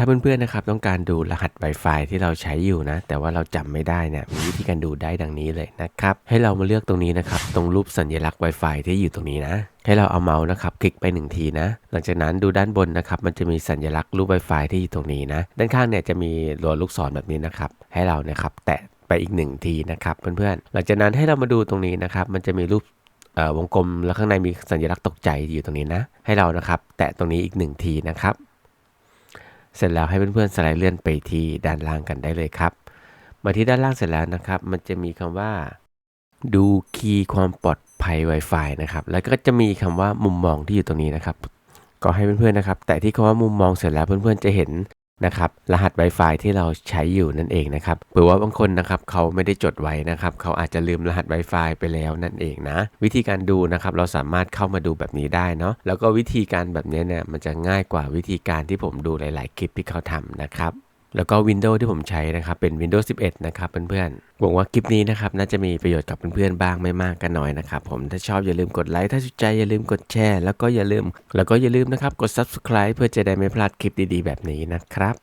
ถ้าเพื่อนๆนะครับต้องการดูรหัส Wi-Fi ที่เราใช้อยู่นะ แต่ว่าเราจำไม่ได้เนี่ยมีวิธีการดูได้ดังนี้เลยนะครับ ให้เรามาเลือกตรงนี้นะครับ ตรงรูปสัญลักษณ์ Wi-Fi ที่อยู่ตรงนี้นะ ให้เราเอาเมาส์นะครับ คลิกไปหนึ่งทีนะ หลังจากนั้นดูด้านบนนะครับ มันจะมีสัญลักษณ์รูป Wi-Fi ที่อยู่ตรงนี้นะ ด้านข้างเนี่ยจะมีรัวลูกศรแบบนี้นะครับ ให้เรานะครับ แตะไปอีกหนึ่งทีนะครับเพื่อนๆ หลังจากนั้นให้เรามาดูตรงนี้นะครับ มันจะมีรูปเอ่อวงกลมแล้วข้างในมีสัญลักษณ์ตกใจอยู่ตรงนี้นะ ให้เรานะครับ แตะตรงนี้อีกหนึ่งทีนะครับ เสร็จแล้วให้เพื่อนๆสไลด์เลื่อนไปที่ด้านล่างกันได้เลยครับ มาที่ด้านล่างเสร็จแล้วนะครับ มันจะมีคำว่า ดูคีย์ความปลอดภัย Wi-Fi นะครับ แล้วก็จะมีคำว่ามุมมองที่อยู่ตรงนี้นะครับ ก็ให้เพื่อนๆนะครับ แต่ที่คำว่ามุมมองเสร็จแล้วเพื่อนๆจะเห็น นะครับรหัส Wi-Fi ที่เราใช้อยู่นั่นเองนะครับเผื่อว่าบางคนนะครับเขาไม่ได้จดไว้นะครับเขาอาจจะลืมรหัส Wi-Fi ไปแล้วนั่นเองนะวิธีการดูนะครับเราสามารถเข้ามาดูแบบนี้ได้เนาะแล้วก็วิธีการแบบนี้เนี่ยมันจะง่ายกว่าวิธีการที่ผมดูหลาย ๆ คลิปที่เขาทำนะครับ แล้วก็ Windows ที่ผมใช้นะครับ เป็น Windows 11 นะครับเพื่อนๆหวังว่าคลิปนี้นะครับ น่าจะมีประโยชน์กับเพื่อนๆบ้างไม่มากก็น้อยนะครับ ผมถ้าชอบอย่าลืมกดไลค์ถ้าสนใจอย่าลืมกดแชร์แล้วก็อย่าลืม แล้วก็อย่าลืมนะครับ กด Subscribe เพื่อจะได้ไม่พลาดคลิปดีๆ แบบนี้นะครับ